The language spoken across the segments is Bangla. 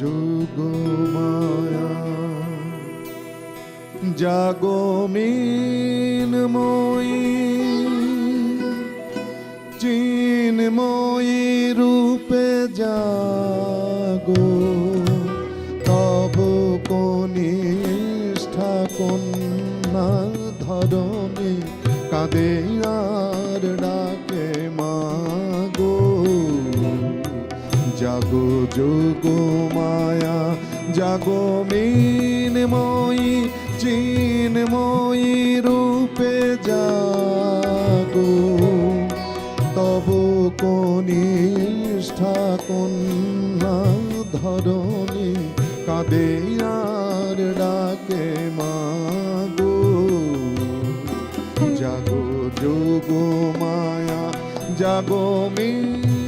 যুগ মায়া জাগো মিনময়ী। চিন্ময়ী রূপে জাগো। তব কনিষ্ঠা কন্যা ধরণী কাঁদে আর ডাকে মাগো। জাগো যোগ মায়া, জাগো মিনময়ী, চিন্ময়ী রূপে জাগো। তব কনিষ্ঠা কন্যা ধরণী, কাঁদে আর ডাকে মাগো। জাগো যোগ মায়া, জাগো বরস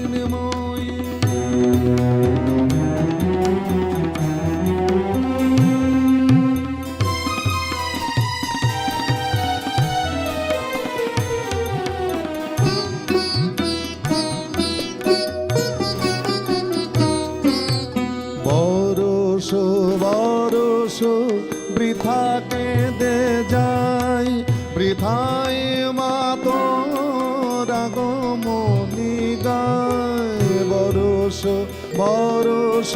বৃথা কেঁদে যায় বৃথায় বরস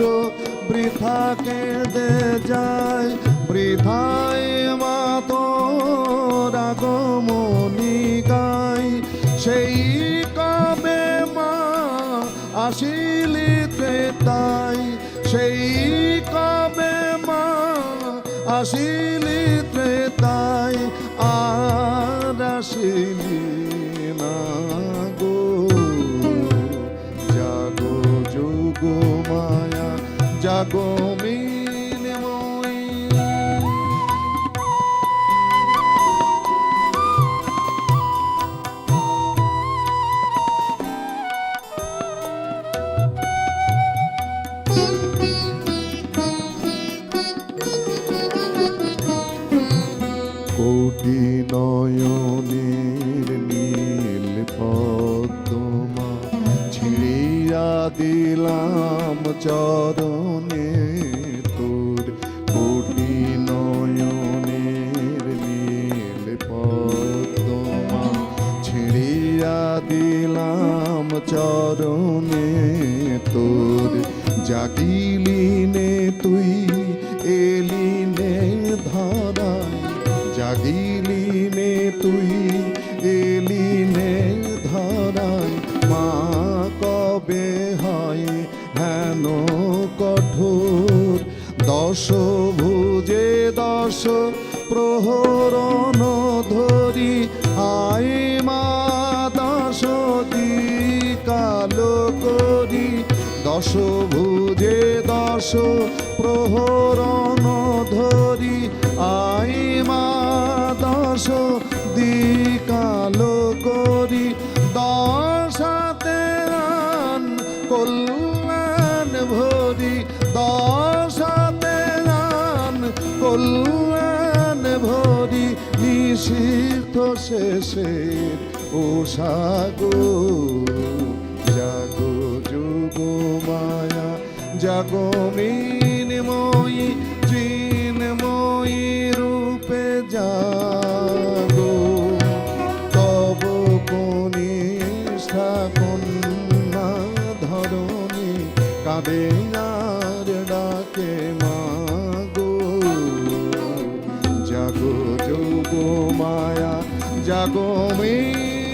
বৃথা কেঁদে যায়, বৃথায় মাত রাগমনি গায়। সেই কবে মা আসিলি ত্রেতাই, সেই কবে মা আসিলি ত্রেতাই, আর আসিলি কোটি নয়নের নীল ছিড়িয়া দিলাম চরণে তোর কোটি নয়নের নীল পদ্মা ছিড়িয়া দিলাম চরণে তোর। জাগিলিনে তুই এলিনে ধরায় জাগিলিনে তুই এলিনে ধরায় মা কঠোর। দশ ভুজে দশ প্রহরণ ধরি। আই মা, দশ কালো করি। দশ ভুজে দশ প্রহরণ ধরি। আই মা, দশ দিকালো করি। দশাতে আন কল্যাণ ভরি নিষিদ্ধ শেষে। ও সাগো, জাগো যোগ মায়া, জাগো চিন্ময়ী রূপে জাগো। তব কনিষ্ঠা কন্যা ডাকে মাগো জাগো যোগ মায়া জাগো মিন